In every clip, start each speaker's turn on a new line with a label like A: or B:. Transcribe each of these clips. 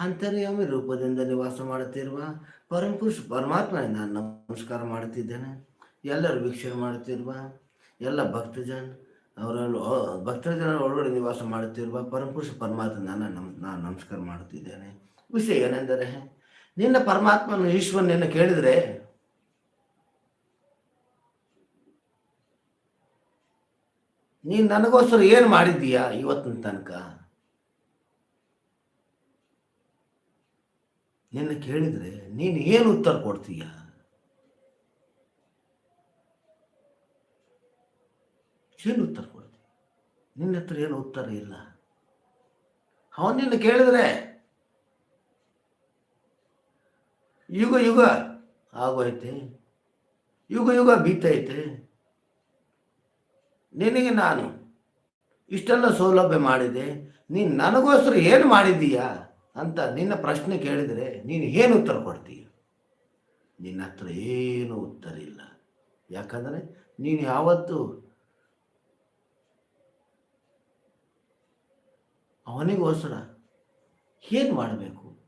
A: ಅಂತರ್ಯಾಮಿ ರೂಪದಿಂದ ನಿವಾಸ ಮಾಡುತ್ತಿರುವ ಪರಮಪುರುಷ ಪರಮಾತ್ಮನೇ ನಾನು ನಮಸ್ಕಾರ ಮಾಡುತ್ತಿದ್ದೇನೆ. ಎಲ್ಲರೂ ವೀಕ್ಷಣೆ ಮಾಡುತ್ತಿರುವ, ಎಲ್ಲ ಭಕ್ತಜನ್, ಅವರಲ್ಲಿ ಭಕ್ತಜನ ಒಳಗಡೆ ನಿವಾಸ ಮಾಡುತ್ತಿರುವ ಪರಮಪುರುಷ ಪರಮಾತ್ಮ ನಾನು ನಾನು ನಮಸ್ಕಾರ ಮಾಡುತ್ತಿದ್ದೇನೆ. ವಿಷಯ ಏನೆಂದರೆ, ನಿನ್ನ ಪರಮಾತ್ಮನ ಈಶ್ವರನನ್ನು ಕೇಳಿದರೆ, ನೀನು ನನಗೋಸ್ಕರ ಏನು ಮಾಡಿದ್ದೀಯಾ ಇವತ್ತಿನ ತನಕ? ನಿನ್ನ ಕೇಳಿದರೆ ನೀನು ಏನು ಉತ್ತರ ಕೊಡ್ತೀಯ? ಏನು ಉತ್ತರ ಕೊಡ್ತೀಯ? ನಿನ್ನ ಹತ್ರ ಏನು ಉತ್ತರ ಇಲ್ಲ. ಅವನು ನಿನ್ನ ಕೇಳಿದ್ರೆ, ಯುಗ ಯುಗ ಆಗೋಯ್ತೆ, ಯುಗ ಯುಗ ಬೀತೈತೆ. ನಿನಗೆ ನಾನು ಇಷ್ಟೆಲ್ಲ ಸೌಲಭ್ಯ ಮಾಡಿದೆ, ನೀನು ನನಗೋಸ್ಕರ ಏನು ಮಾಡಿದ್ದೀಯಾ? ಅಂತ ನಿನ್ನ ಪ್ರಶ್ನೆ ಕೇಳಿದರೆ ನೀನು ಏನು ಉತ್ತರ ಕೊಡ್ತೀಯ? ನಿನ್ನ ಹತ್ರ ಏನು ಉತ್ತರ ಇಲ್ಲ. ಯಾಕಂದರೆ ನೀನು ಯಾವತ್ತು ಅವನಿಗೋಸ್ಕರ ಏನು ಮಾಡಬೇಕು?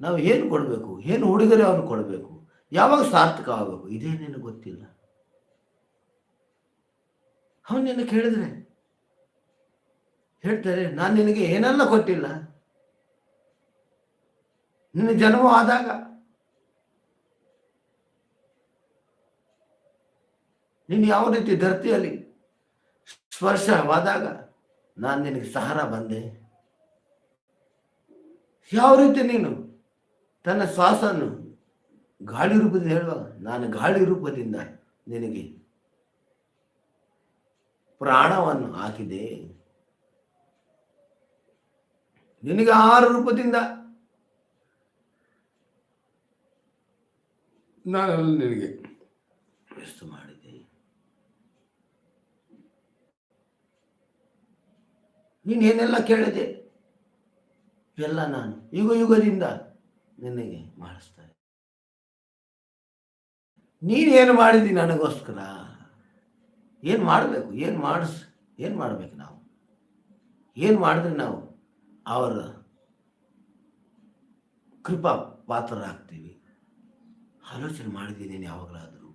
A: ನಾವು ಏನು ಕೊಡಬೇಕು? ಏನು ಹುಡುಗರೆ ಅವನು ಕೊಡಬೇಕು? ಯಾವಾಗ ಸಾರ್ಥಕ ಆಗಬೇಕು? ಇದೇ ನಿನಗೆ ಗೊತ್ತಿಲ್ಲ. ಅವನು ನಿನ್ನ ಕೇಳಿದ್ರೆ. ಹೇಳ್ತಾರೆ, ನಾನು ನಿನಗೆ ಏನೆಲ್ಲ ಕೊಟ್ಟಿಲ್ಲ. ನಿನ್ನ ಜನ್ಮ ಆದಾಗ ನೀನು ಯಾವ ರೀತಿ ಧರ್ತಿಯಲ್ಲಿ ಸ್ಪರ್ಶವಾದಾಗ ನಾನು ನಿನಗೆ ಸಹಾರ ಬಂದೆ. ಯಾವ ರೀತಿ ನೀನು ತನ್ನ ಶ್ವಾಸನ್ನು ಗಾಳಿ ರೂಪದಿಂದ ಹೇಳುವಾಗ ನಾನು ಗಾಳಿ ರೂಪದಿಂದ ನಿನಗೆ ಪ್ರಾಣವನ್ನು ಹಾಕಿದೆ. ನಿನಗೆ ಆರು ರೂಪದಿಂದ ನಾನು ನಿನಗೆ. ಎಷ್ಟು ಮಾಡಿದೆ? ನೀನೇನೆಲ್ಲ ಕೇಳಿದೆ? ಎಲ್ಲ ನಾನು ಯುಗ ಯುಗದಿಂದ ನಿನಗೆ ಮಾಡಿಸ್ತಾರೆ ನೀನೇನು ಮಾಡಿದಿ ನನಗೋಸ್ಕರ? ಏನು ಮಾಡಬೇಕು? ಏನು ಮಾಡಿಸ್, ಏನು ಮಾಡಬೇಕು ನಾವು? ಏನು ಮಾಡಿದ್ರೆ ನಾವು ಅವರ ಕೃಪಾ ಪಾತ್ರರಾಗ್ತೀವಿ ಆಲೋಚನೆ ಮಾಡಿದ್ದೀನಿ ಯಾವಾಗಲಾದರೂ.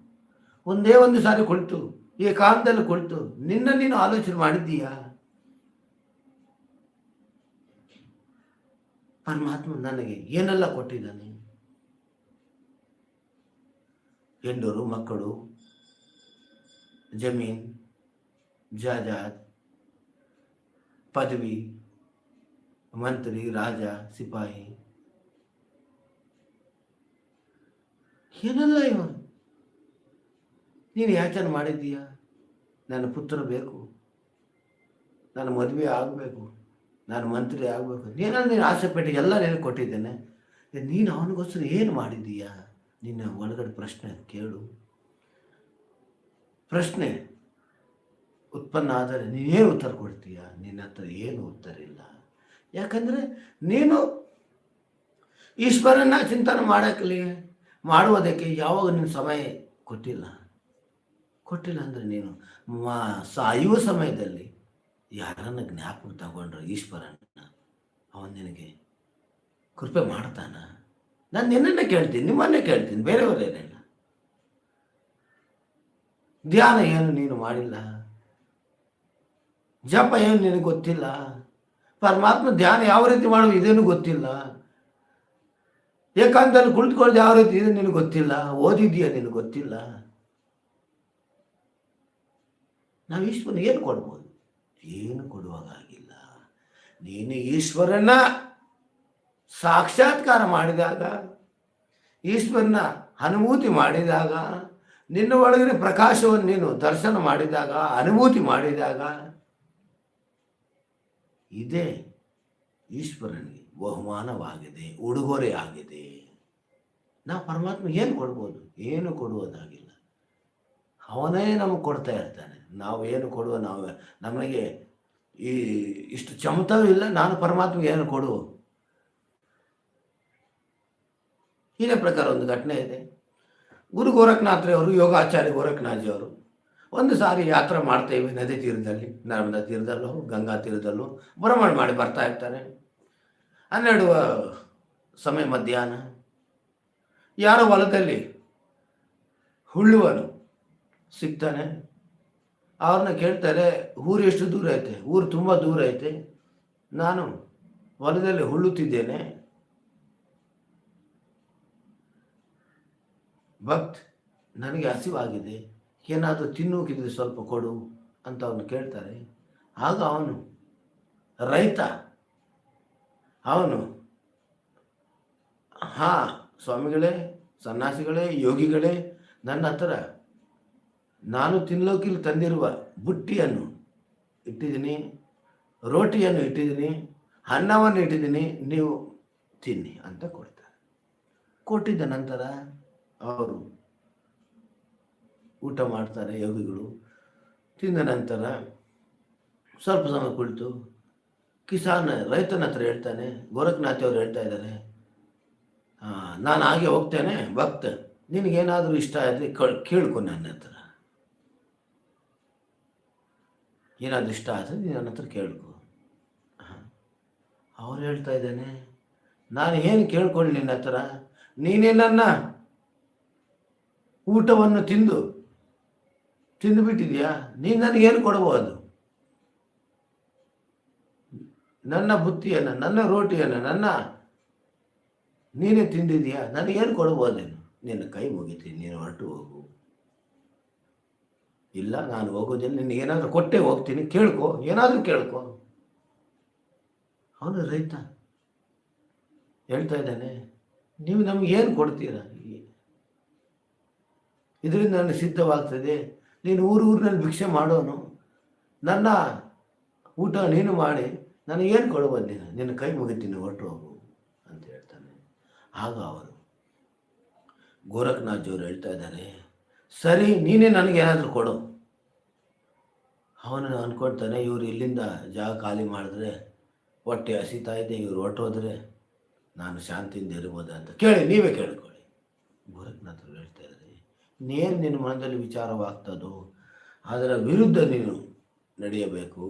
A: ಒಂದೇ ಒಂದು ಸಾರಿ ಕೊಳ್ತು, ಏಕಾಂತದಲ್ಲಿ ಕೊಳ್ತು, ನಿನ್ನ ನೀನು ಆಲೋಚನೆ ಮಾಡಿದ್ದೀಯಾ? ಪರಮಾತ್ಮ ನನಗೆ ಏನೆಲ್ಲ ಕೊಟ್ಟಿದ್ದಾನೆ? ಹೆಂಡರು, ಮಕ್ಕಳು, ಜಮೀನ್ ಜಾಜಾದ್ ಪದವಿ, ಮಂತ್ರಿ, ರಾಜ, ಸಿಪಾಯಿ. ಏನೆಲ್ಲ ಇವನು. ನೀನು ಯಾಚನೆ ಮಾಡಿದ್ದೀಯ? ನನ್ನ ಪುತ್ರ ಬೇಕು. ನನ್ನ ಮದುವೆ ಆಗಬೇಕು. ನಾನು ಮಂತ್ರಿ ಆಗಬೇಕು. ನೀನಲ್ಲಿ ನೀನು ಆಸೆ ಪಟ್ಟು ಎಲ್ಲ ನೀನು ಕೊಟ್ಟಿದ್ದೇನೆ. ನೀನು ಅವನಿಗೋಸ್ಕರ ಏನು ಮಾಡಿದ್ದೀಯಾ? ನಿನ್ನ ಒಳಗಡೆ ಪ್ರಶ್ನೆ ಕೇಳು. ಪ್ರಶ್ನೆ, ಉತ್ಪನ್ನ ಆದರೆ ನೀನೇನು ಉತ್ತರ ಕೊಡ್ತೀಯ? ನಿನ್ನ ಹತ್ರ ಏನು ಉತ್ತರ ಇಲ್ಲ. ಯಾಕಂದರೆ ನೀನು ಈಶ್ವರನ ಚಿಂತನೆ ಮಾಡೋಕ್ಕಲಿ ಮಾಡುವುದಕ್ಕೆ ಯಾವಾಗ ನಿನ್ನ ಸಮಯ ಕೊಟ್ಟಿಲ್ಲ? ಕೊಟ್ಟಿಲ್ಲ ಅಂದರೆ ನೀನು ಮಾ ಸಾಯುವ ಸಮಯದಲ್ಲಿ ಯಾರನ್ನ ಜ್ಞಾಪಕ ತಗೊಂಡ್ರೆ ಈಶ್ವರನ ಅವನು ನಿನಗೆ ಕೃಪೆ ಮಾಡ್ತಾನ? ನಾನು ನಿನ್ನನ್ನೇ ಕೇಳ್ತೀನಿ, ನಿಮ್ಮನ್ನೇ ಕೇಳ್ತೀನಿ ಬೇರೆಯವರೇನಿಲ್ಲ ಧ್ಯಾನ ಏನು ನೀನು ಮಾಡಿಲ್ಲ? ಜಪ ಏನು ನಿನಗೆ ಗೊತ್ತಿಲ್ಲ? ಪರಮಾತ್ಮ ಧ್ಯಾನ ಯಾವ ರೀತಿ ಮಾಡೋದು ಇದೇನು ಗೊತ್ತಿಲ್ಲ? ಏಕಾಂತದಲ್ಲಿ ಕುಳಿತುಕೊಳ್ಳೋದು ಯಾವ ರೀತಿ? ಇದೆ ನಿನಗೆ ಗೊತ್ತಿಲ್ಲ? ಓದಿದೀಯ ನಿನಗೆ ಗೊತ್ತಿಲ್ಲ? ನಾವು ಈಶ್ವರನ ಏನು ಕೊಡ್ಬೋದು? ಏನು ಕೊಡುವಾಗಾಗಿಲ್ಲ. ನೀನು ಈಶ್ವರನ ಸಾಕ್ಷಾತ್ಕಾರ ಮಾಡಿದಾಗ, ಈಶ್ವರನ ಅನುಭೂತಿ ಮಾಡಿದಾಗ, ನಿನ್ನ ಒಳಗಿನ ಪ್ರಕಾಶವನ್ನು ನೀನು ದರ್ಶನ ಮಾಡಿದಾಗ, ಅನುಭೂತಿ ಮಾಡಿದಾಗ, ಇದೆ ಈಶ್ವರನಿಗೆ. ಬಹುಮಾನವಾಗಿದೆ ಉಡುಗೊರೆ ಆಗಿದೆ ನಾವು ಪರಮಾತ್ಮ ಏನು ಕೊಡ್ಬೋದು? ಏನು ಕೊಡುವುದಾಗಿಲ್ಲ. ಅವನೇ ನಮಗೆ ಕೊಡ್ತಾ ಇರ್ತಾನೆ. ನಾವು ಏನು ಕೊಡುವ, ನಾವು ನಮಗೆ ಈ ಇಷ್ಟು ಚಮತವೂ ಇಲ್ಲ, ನಾನು ಪರಮಾತ್ಮಗೆ ಏನು ಕೊಡು ಇದೇ ಪ್ರಕಾರ ಒಂದು ಘಟನೆ ಇದೆ. ಗುರು ಗೋರಖನಾಥ್ರೆ ಅವರು, ಯೋಗಾಚಾರ್ಯ ಗೋರಖನಾಥ್ಜಿ ಅವರು ಒಂದು ಸಾರಿ ಯಾತ್ರೆ ಮಾಡ್ತೇವೆ ನದಿ ತೀರದಲ್ಲಿ, ನರ್ಮದಾ ತೀರದಲ್ಲೋ, ಗಂಗಾ ತೀರದಲ್ಲೋ, ಭ್ರಮಣ ಮಾಡಿ ಬರ್ತಾ ಇರ್ತಾರೆ. ಹನ್ನೆರಡು ಸಮಯ ಮಧ್ಯಾಹ್ನ. ಯಾರೋ ಹೊಲದಲ್ಲಿ ಹುಳ್ಳುವನು ಸಿಗ್ತಾನೆ. ಅವ್ರನ್ನ ಕೇಳ್ತಾರೆ, ಊರು ಎಷ್ಟು ದೂರ ಐತೆ? ಊರು ತುಂಬ ದೂರ ಐತೆ. ನಾನು ಹೊಲದಲ್ಲಿ ಹುಳ್ಳುತ್ತಿದ್ದೇನೆ. ಭಕ್ತ್, ನನಗೆ ಹಸಿವಾಗಿದೆ. ಏನಾದರೂ ತಿನ್ನೋಕಿದ್ರೆ ಸ್ವಲ್ಪ ಕೊಡು ಅಂತ ಅವನು ಕೇಳ್ತಾರೆ. ಆಗ ಅವನು ರೈತ. ಅವನು ಹಾ, ಸ್ವಾಮಿಗಳೇ ಸನ್ಯಾಸಿಗಳೇ ಯೋಗಿಗಳೇ, ನನ್ನ ಹತ್ರ ನಾನು ತಿನ್ನೋಕಿಲ್ಲಿ ತಂದಿರುವ ಬುಟ್ಟಿಯನ್ನು ಇಟ್ಟಿದ್ದೀನಿ, ರೋಟಿಯನ್ನು ಇಟ್ಟಿದ್ದೀನಿ ಅನ್ನವನ್ನು ಇಟ್ಟಿದ್ದೀನಿ, ನೀವು ತಿನ್ನಿ ಅಂತ ಕೊಡ್ತಾರೆ. ಕೊಟ್ಟಿದ್ದ ನಂತರ ಅವರು ಊಟ ಮಾಡ್ತಾರೆ ಯೋಗಿಗಳು. ತಿಂದ ನಂತರ ಸ್ವಲ್ಪ ಸಮಯ ಕುಳಿತು ಕಿಸಾನ್ ರೈತನ ಹತ್ರ ಹೇಳ್ತಾನೆ, ಗೋರಖನಾಥ್ ಅವರು ಹೇಳ್ತಾ ಇದ್ದಾರೆ. ನಾನು ಹಾಗೆ ಹೋಗ್ತೇನೆ, ಭಕ್ತ, ನಿನಗೇನಾದರೂ ಇಷ್ಟ ಆದರೆ ಕೇಳ್ಕೊ ನನ್ನ ಹತ್ರ. ಏನಾದರೂ ಇಷ್ಟ ಆದರೆ ನೀನು ನನ್ನ ಹತ್ರ ಕೇಳ್ಕೊ. ಅವ್ರು ಹೇಳ್ತಾ ಇದ್ದಾನೆ, ನಾನು ಏನು ಕೇಳ್ಕೊಳ್ಳಿ ನಿನ್ನ ಹತ್ರ? ನೀನೇ ನನ್ನ ಊಟವನ್ನು ತಿಂದು, ತಿಂದುಬಿಟ್ಟಿದ್ಯಾ? ನೀನು ನನಗೇನು ಕೊಡಬಹುದು ನನ್ನ ಬುತ್ತಿಯನ್ನು, ನನ್ನ ರೋಟಿಯನ್ನು, ನನ್ನ ನೀನೇ ತಿಂದಿದೀಯಾ ನನಗೇನು ನೀನು ನಿನ್ನ ಕೈ ಮುಗಿತೀನಿ, ನೀನು ಹೊರಟು ಹೋಗು. ಇಲ್ಲ, ನಾನು ಹೋಗೋದಿಲ್ಲ ನಿನಗೇನಾದರೂ ಕೊಟ್ಟೆ ಹೋಗ್ತೀನಿ. ಕೇಳ್ಕೊ, ಏನಾದರೂ ಕೇಳ್ಕೊ. ಅವನು ರೈತ. ಹೇಳ್ತಾ ಇದ್ದಾನೆ, ನೀವು ನಮ್ಗೆ ಏನು ಕೊಡ್ತೀರಾ? ಇದರಿಂದ ನನಗೆ ಸಿದ್ಧವಾಗ್ತದೆ. ನೀನು ಊರು ಊರಿನಲ್ಲಿ ಭಿಕ್ಷೆ ಮಾಡೋನು. ನನ್ನ ಊಟ ನೀನು ಮಾಡಿ. ನನಗೇನು ನೀನು ನಿನ್ನ ಕೈ ಮುಗಿತೀನಿ, ಹೊರಟು ಹೋಗು ಅಂತ ಹೇಳ್ತಾನೆ. ಆಗ ಅವರು ಗೋರಖನಾಥ್ ಜೋರು ಹೇಳ್ತಾ ಇದ್ದಾರೆ ಸರಿ, ನೀನೇ ನನಗೇನಾದರೂ ಕೊಡು. ಅವನು ಅಂದ್ಕೊಳ್ತಾನೆ ಇವರು ಇಲ್ಲಿಂದ ಜಾಗ ಖಾಲಿ ಮಾಡಿದ್ರೆ ಹೊಟ್ಟೆ ಹಸಿತಾ ಇದೆ, ಇವರು ಹೊಟ್ಟೋದ್ರೆ ನಾನು ಶಾಂತಿಯಿಂದ ಇರ್ಬೋದ ಅಂತ ಕೇಳಿ, ನೀವೇ ಕೇಳ್ಕೊಳ್ಳಿ. ಗೋರಖನಾಥರು ಹೇಳ್ತಾ ಇದ್ದಾರೆ ನೇರು ನಿನ್ನ ಮನದಲ್ಲಿ ವಿಚಾರವಾಗ್ತದೋ, ಅದರ ವಿರುದ್ಧ ನೀನು ನಡೆಯಬೇಕು.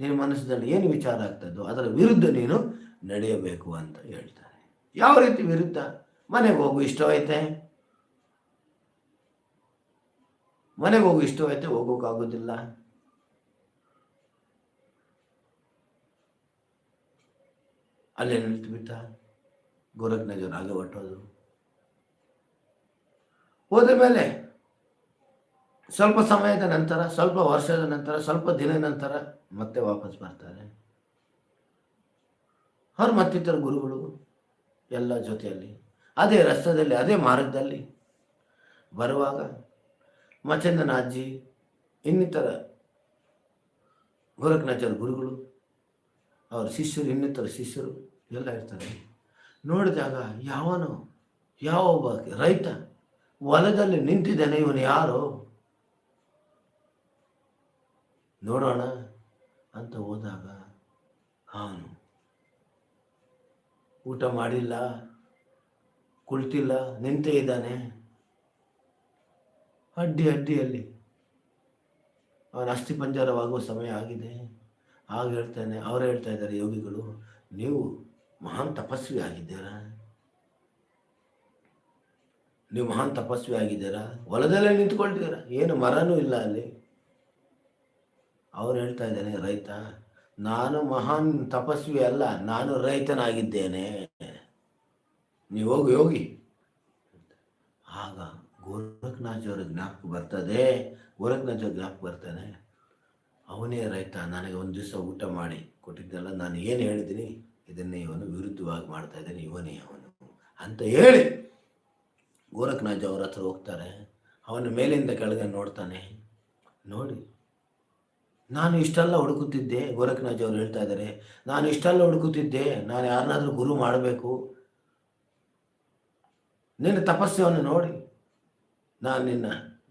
A: ನಿನ್ನ ಮನಸ್ಸಿನಲ್ಲಿ ಏನು ವಿಚಾರ ಆಗ್ತದೋ ಅದರ ವಿರುದ್ಧ ನೀನು ನಡೆಯಬೇಕು ಅಂತ ಹೇಳ್ತಾರೆ ಯಾವ ರೀತಿ ವಿರುದ್ಧ? ಮನೆಗೆ ಹೋಗು, ಇಷ್ಟವಾಯ್ತೆ? ಮನೆಗೆ ಹೋಗು, ಇಷ್ಟವಾಯ್ತೆ? ಹೋಗೋಕ್ಕಾಗೋದಿಲ್ಲ. ಅಲ್ಲೇ ನಿಂತುಬಿಟ್ಟ ಗೋರಖ್ನಜರು ಆಗ ಹೊಟ್ಟೋದು ಹೋದ ಮೇಲೆ ಸ್ವಲ್ಪ ಸಮಯದ ನಂತರ, ಸ್ವಲ್ಪ ವರ್ಷದ ನಂತರ, ಸ್ವಲ್ಪ ದಿನದ ನಂತರ ಮತ್ತೆ ವಾಪಸ್ ಬರ್ತಾರೆ. ಅವ್ರು ಮತ್ತಿತರ ಗುರುಗಳು ಎಲ್ಲ ಜೊತೆಯಲ್ಲಿ, ಅದೇ ರಸ್ತೆಯಲ್ಲಿ ಅದೇ ಮಾರ್ಗದಲ್ಲಿ ಬರುವಾಗ ಮಚಂದನ ಅಜ್ಜಿ, ಇನ್ನಿತರ ಗೋರಖನಾಚಾರ್ಯ ಗುರುಗಳು, ಅವರ ಶಿಷ್ಯರು, ಇನ್ನಿತರ ಶಿಷ್ಯರು ಎಲ್ಲ ಇರ್ತಾರೆ. ನೋಡಿದಾಗ ಯಾವನು ಯಾವ ಒಬ್ಬ ರೈತ ಹೊಲದಲ್ಲಿ ನಿಂತಿದ್ದಾನೆ, ಇವನು ಯಾರು? ನೋಡೋಣ ಅಂತ ಹೋದಾಗ ಅವನು ಊಟ ಮಾಡಿಲ್ಲ, ಕುಳಿತಿಲ್ಲ, ನಿಂತೇ ಇದ್ದಾನೆ. ಅಡ್ಡಿ ಅಡ್ಡಿಯಲ್ಲಿ ಅವನ ಅಸ್ಥಿ ಪಂಜರವಾಗುವ ಸಮಯ ಆಗಿದೆ. ಆಗ ಹೇಳ್ತಾನೆ, ಅವರು ಹೇಳ್ತಾ ಇದ್ದಾರೆ, ಯೋಗಿಗಳು, ನೀವು ಮಹಾನ್ ತಪಸ್ವಿ ಆಗಿದ್ದೀರಾ? ನೀವು ಮಹಾನ್ ತಪಸ್ವಿ ಆಗಿದ್ದೀರಾ? ಹೊಲದಲ್ಲೇ ನಿಂತ್ಕೊಳ್ತೀರಾ ಏನು ಮರನೂ ಇಲ್ಲ ಅಲ್ಲಿ. ಅವ್ರು ಹೇಳ್ತಾ ಇದ್ದಾನೆ, ರೈತ, ನಾನು ಮಹಾನ್ ತಪಸ್ವಿ ಅಲ್ಲ, ನಾನು ರೈತನಾಗಿದ್ದೇನೆ. ನೀವು ಹೋಗಿ ಹೋಗಿ. ಆಗ ಗೋರಖನಾಥವ್ರ ಜ್ಞಾಪಕ ಬರ್ತದೆ. ಗೋರಖನಾಥವ್ರ ಜ್ಞಾಪಕ ಬರ್ತಾನೆ. ಅವನೇ ರೈತ, ನನಗೆ ಒಂದು ದಿವಸ ಊಟ ಮಾಡಿ ಕೊಟ್ಟಿದ್ದಲ್ಲ ನಾನು ಏನು ಹೇಳಿದ್ದೀನಿ? ಇದನ್ನೇ ಇವನು ವಿರುದ್ಧವಾಗಿ ಮಾಡ್ತಾ ಇದ್ದಾನೆ, ಇವನೇ ಅವನು ಅಂತ ಹೇಳಿ ಗೋರಖ್ನಾಥ್ ಅವ್ರ ಹತ್ರ ಹೋಗ್ತಾರೆ. ಅವನ ಮೇಲಿಂದ ಕೆಳಗೆ ನೋಡ್ತಾನೆ. ನೋಡಿ ನಾನು ಇಷ್ಟೆಲ್ಲ ಹುಡುಕುತ್ತಿದ್ದೆ, ಗೋರಖನಾಥ್ ಅವರು ಹೇಳ್ತಾ ಇದ್ದಾರೆ ನಾನು ಇಷ್ಟೆಲ್ಲ ಹುಡುಕುತ್ತಿದ್ದೆ, ನಾನು ಯಾರನ್ನಾದರೂ ಗುರು ಮಾಡಬೇಕು. ನಿನ್ನ ತಪಸ್ಸನ್ನು ನೋಡಿ, ನಾನು ನಿನ್ನ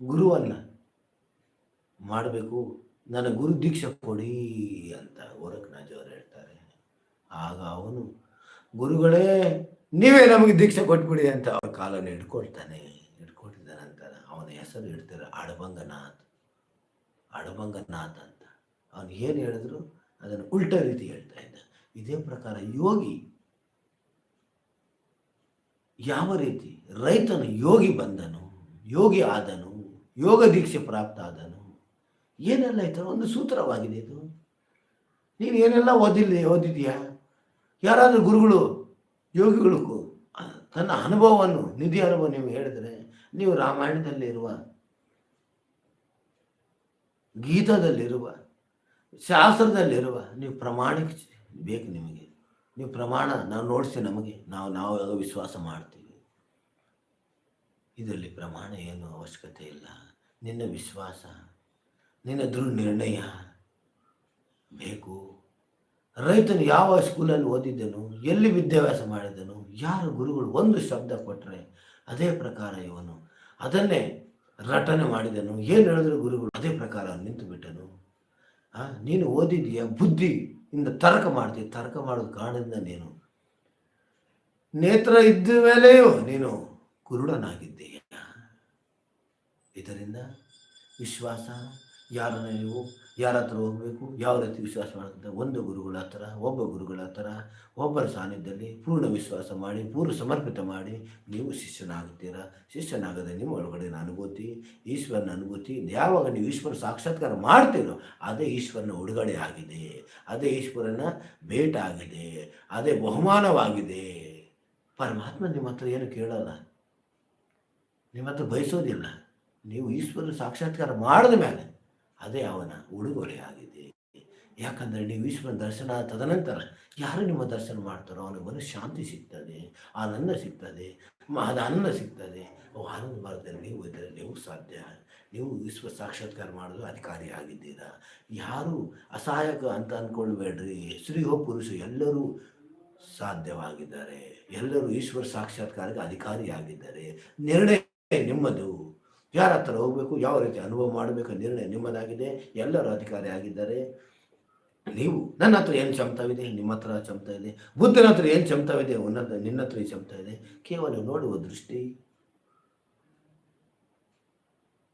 A: ಗುರುವನ್ನು ಮಾಡಬೇಕು. ನನ್ನ ಗುರು ದೀಕ್ಷೆ ಕೊಡಿ ಅಂತ ಗೋರಖನಾಥ್ ಅವರು ಹೇಳ್ತಾರೆ. ಆಗ ಅವನು, ಗುರುಗಳೇ, ನೀವೇ ನಮಗೆ ದೀಕ್ಷೆ ಕೊಟ್ಬಿಡಿ ಅಂತ ಅವ್ರ ಕಾಲನ್ನು ಹಿಡ್ಕೊಳ್ತಾನೆ. ಹಿಡ್ಕೊಟ್ಟಿದ್ದ ನಂತರ ಅವನ ಹೆಸರು ಇಡ್ತಾರೆ ಅಡಭಂಗನಾಥ್ ಅಡಭಂಗನಾಥ್ ಅಂತ. ಅವನು ಏನು ಹೇಳಿದ್ರು? ಅದನ್ನು ಉಲ್ಟ ರೀತಿ ಹೇಳ್ತಾ ಇದ್ದ. ಇದೇ ಪ್ರಕಾರ ಯೋಗಿ ಯಾವ ರೀತಿ ರೈತನು ಯೋಗಿ ಬಂದನು, ಯೋಗಿ ಆದನು, ಯೋಗ ದೀಕ್ಷೆ ಪ್ರಾಪ್ತ ಆದನು, ಏನೆಲ್ಲ ಆಯ್ತು ಒಂದು ಸೂತ್ರವಾಗಿದೆ ಇದು. ನೀನು ಏನೆಲ್ಲ ಓದಿಲ್ಲ, ಓದಿದ್ಯಾ? ಯಾರಾದರೂ ಗುರುಗಳು, ಯೋಗಿಗಳು ತನ್ನ ಅನುಭವವನ್ನು, ನಿಧಿ ಅನುಭವ ನೀವು ಹೇಳಿದರೆ ನೀವು ರಾಮಾಯಣದಲ್ಲಿರುವ ಗೀತದಲ್ಲಿರುವ ಶಾಸ್ತ್ರದಲ್ಲಿರುವ ನೀವು ಪ್ರಮಾಣಿಕ ಬೇಕು ನಿಮಗೆ. ನೀವು ಪ್ರಮಾಣ ನಾವು ನೋಡಿಸಿ ನಮಗೆ. ನಾವು ನಾವು ಯಾವುದೋ ವಿಶ್ವಾಸ ಮಾಡ್ತೀವಿ. ಇದರಲ್ಲಿ ಪ್ರಮಾಣ ಏನು ಅವಶ್ಯಕತೆ ಇಲ್ಲ. ನಿನ್ನ ವಿಶ್ವಾಸ, ನಿನ್ನ ದೃಢ ನಿರ್ಣಯ ಬೇಕು. ರೈತನು ಯಾವ ಸ್ಕೂಲಲ್ಲಿ ಓದಿದ್ದನು, ಎಲ್ಲಿ ವಿದ್ಯಾಭ್ಯಾಸ ಮಾಡಿದನು ಯಾರು ಗುರುಗಳು ಒಂದು ಶಬ್ದ ಕೊಟ್ಟರೆ ಅದೇ ಪ್ರಕಾರ ಇವನು. ಅದನ್ನೇ ರಟನೆ ಮಾಡಿದನು. ಏನು ಹೇಳಿದ್ರು ಗುರುಗಳು ಅದೇ ಪ್ರಕಾರ ನಿಂತು ಬಿಟ್ಟನು ನೀನು ಓದಿದೀಯ? ಬುದ್ಧಿ ಇಂದ ತರ್ಕ ಮಾಡ್ತೀಯ ತರ್ಕ ಮಾಡೋದು ಕಾರಣದಿಂದ ನೀನು. ನೇತ್ರ ಇದ್ದ ಮೇಲೆಯೂ ನೀನು ಕುರುಡನಾಗಿದ್ದೀಯ? ಇದರಿಂದ ವಿಶ್ವಾಸ, ಯಾರನ್ನ ನೀವು ಯಾರ ಹತ್ರ ಹೋಗಬೇಕು, ಯಾವ ರೀತಿ ವಿಶ್ವಾಸ ಮಾಡ್ತಾರೆ ಒಂದು ಗುರುಗಳ ಹತ್ರ, ಒಬ್ಬ ಗುರುಗಳ ಹತ್ರ, ಒಬ್ಬರ ಸಾನ್ನಿಧ್ಯದಲ್ಲಿ ಪೂರ್ಣ ವಿಶ್ವಾಸ ಮಾಡಿ, ಪೂರ್ಣ ಸಮರ್ಪಿತ ಮಾಡಿ ನೀವು ಶಿಷ್ಯನಾಗುತ್ತೀರಾ. ಶಿಷ್ಯನಾಗದ ನಿಮ್ಮ ಒಳಗಡೆ ಅನುಭೂತಿ, ಈಶ್ವರನ ಅನುಭೂತಿ, ಯಾವಾಗ ನೀವು ಈಶ್ವರ ಸಾಕ್ಷಾತ್ಕಾರ ಮಾಡ್ತೀರೋ, ಅದೇ ಈಶ್ವರನ ಉಡುಗಡೆ ಆಗಿದೆ. ಅದೇ ಈಶ್ವರನ ಭೇಟ ಆಗಿದೆ. ಅದೇ ಬಹುಮಾನವಾಗಿದೆ. ಪರಮಾತ್ಮ ನಿಮ್ಮ ಹತ್ರ ಏನು ಕೇಳಲ್ಲ. ನಿಮ್ಮ ಹತ್ರ ಬಯಸೋದಿಲ್ಲ. ನೀವು ಈಶ್ವರ ಸಾಕ್ಷಾತ್ಕಾರ ಮಾಡಿದ ಮೇಲೆ ಅದೇ ಅವನ ಉಡುಗೊರೆ ಆಗಿದೆ ಯಾಕಂದರೆ ನೀವು ಈಶ್ವರನ ದರ್ಶನ ತದನಂತರ ಯಾರು ನಿಮ್ಮ ದರ್ಶನ ಮಾಡ್ತಾರೋ ಅವನಿಗೆ ಮನಸ್ಸು ಶಾಂತಿ ಸಿಗ್ತದೆ, ಆನಂದ ಸಿಗ್ತದೆ ಅದ ಅದು ಆನಂದ ಸಿಗ್ತದೆ. ಅವು ಆನಂದ ಮಾರ್ಗದಲ್ಲಿ ನೀವು ಇದ್ದರೆ ನೀವು ಸಾಧ್ಯ. ನೀವು ವಿಶ್ವ ಸಾಕ್ಷಾತ್ಕಾರ ಮಾಡಲು ಅಧಿಕಾರಿ ಆಗಿದ್ದೀರಾ. ಯಾರು ಅಸಹಾಯಕ ಅಂತ ಅಂದ್ಕೊಳ್ಬೇಡ್ರಿ ಸ್ತ್ರೀಯೋ ಪುರುಷ ಎಲ್ಲರೂ ಸಾಧ್ಯವಾಗಿದ್ದಾರೆ. ಎಲ್ಲರೂ ಈಶ್ವರ ಸಾಕ್ಷಾತ್ಕಾರಕ್ಕೆ ಅಧಿಕಾರಿಯಾಗಿದ್ದಾರೆ. ನಿರ್ಣಯ ನಿಮ್ಮದು. ಯಾರ ಹತ್ರ ಹೋಗಬೇಕು, ಯಾವ ರೀತಿ ಅನುಭವ ಮಾಡಬೇಕು ನಿರ್ಣಯ ನಿಮ್ಮದಾಗಿದೆ, ಎಲ್ಲರೂ ಅಧಿಕಾರಿ ಆಗಿದ್ದಾರೆ. ನೀವು, ನನ್ನ ಹತ್ರ ಏನು ಚಮತವಿದೆ ನಿಮ್ಮ ಹತ್ರ ಚಮತ ಇದೆ, ಬುದ್ಧನ ಹತ್ರ ಏನು ಚಮತವಿದೆ ಉನ್ನತ, ನಿನ್ನ ಹತ್ರ ಚಮತ ಇದೆ, ಕೇವಲ ನೋಡುವ ದೃಷ್ಟಿ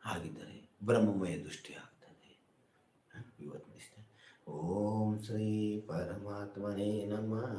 A: ಆಗಿದ್ದರೆ ಬ್ರಹ್ಮಮಯ ದೃಷ್ಟಿ ಆಗ್ತದೆ. ಇವತ್ತು ಓಂ ಶ್ರೀ ಪರಮಾತ್ಮನೇ ನಮಃ.